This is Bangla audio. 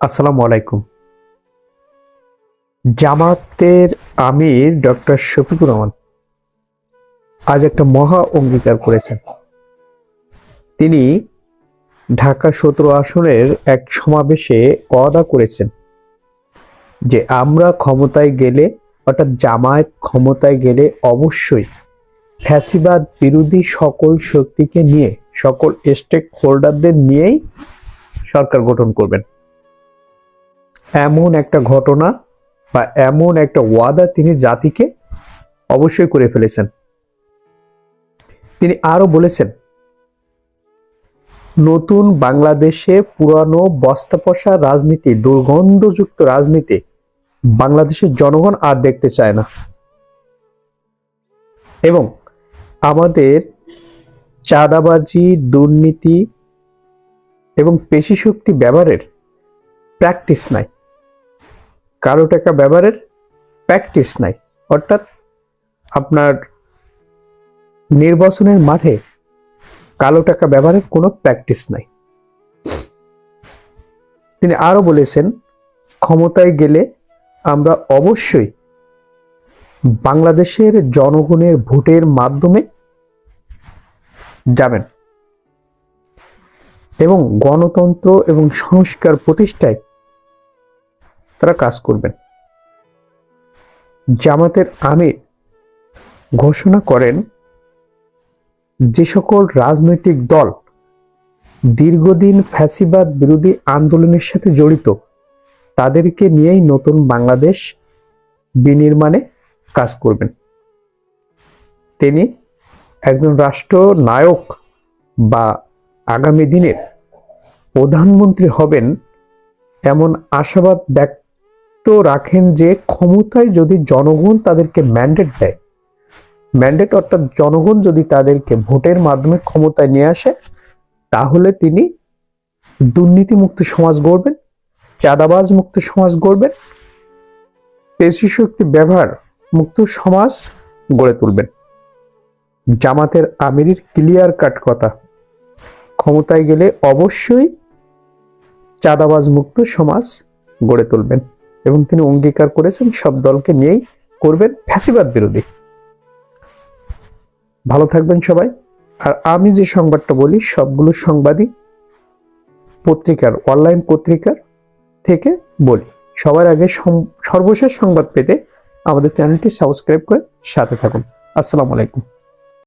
আসসালামু আলাইকুম। জামাতের আমির ডক্টর শফিকুর রহমান আজ একটা মহা অঙ্গীকার করেছেন। তিনি ঢাকা সতেরো আসনের এক সমাবেশে অদা করেছেন যে আমরা ক্ষমতায় গেলে, অর্থাৎ জামায়াত ক্ষমতায় গেলে অবশ্যই ফ্যাসিবাদ বিরোধী সকল শক্তিকে নিয়ে, সকল স্টেক হোল্ডারদের নিয়েই সরকার গঠন করবেন। এমন একটা ঘটনা বা এমন একটা ওয়াদা তিনি জাতিকে অবশ্যই করে ফেলেছেন। তিনি আরও বলেছেন, নতুন বাংলাদেশে পুরানো বস্তাপসা রাজনীতি, দুর্গন্ধযুক্ত রাজনীতি বাংলাদেশের জনগণ আর দেখতে চায় না। এবং আমাদের চাঁদাবাজি, দুর্নীতি এবং পেশি শক্তি ব্যবহারের প্র্যাকটিস নাই। কারও টাকা ব্যবহারের প্র্যাকটিস নাই। অর্থাৎ আপনার নির্বাচনের মাঠে কালো টাকা ব্যবহারের কোনো প্র্যাকটিস নাই। তিনি আরও বলেছেন, ক্ষমতায় গেলে আমরা অবশ্যই বাংলাদেশের জনগণের ভোটের মাধ্যমে যাবেন এবং গণতন্ত্র এবং সংস্কার প্রতিষ্ঠায় তারা কাজ করবেন। জামাতের আমির ঘোষণা করেন, যে সকল রাজনৈতিক দল দীর্ঘদিন ফ্যাসিবাদ বিরোধী আন্দোলনের সাথে জড়িত, তাদেরকে নিয়েই নতুন বাংলাদেশ বিনির্মাণে কাজ করবেন। তিনি একজন রাষ্ট্র নায়ক বা আগামী দিনের প্রধানমন্ত্রী হবেন এমন আশাবাদ ব্যক্ত রাখেন যে ক্ষমতায় যদি জনগণ তাদেরকে ম্যান্ডেট দেয় ম্যান্ডেট অর্থাৎ জনগণ যদি তাদেরকে ভোটের মাধ্যমে ক্ষমতায় নিয়ে আসে, তাহলে তিনি দুর্নীতিমুক্ত সমাজ গড়বেন, চাঁদাবাজ মুক্ত সমাজ গড়বেন, পেশি শক্তি ব্যবহার মুক্ত সমাজ গড়ে তুলবেন। জামাতের আমিরের ক্লিয়ার কাট কথা, ক্ষমতায় গেলে অবশ্যই চাঁদাবাজ মুক্ত সমাজ গড়ে তুলবেন। এবং তিনি অঙ্গীকার করেছেন, সব দলকে নিয়েই করবেন ফ্যাসিবাদ বিরোধী। ভালো থাকবেন সবাই। আর আমি যে সংবাদটা বলি, সবগুলো সংবাদই পত্রিকার, অনলাইন পত্রিকার থেকে বলি। সবার আগে সর্বশেষ সংবাদ পেতে আমাদের চ্যানেলটি সাবস্ক্রাইব করে সাথে থাকুন। আসসালামু আলাইকুম।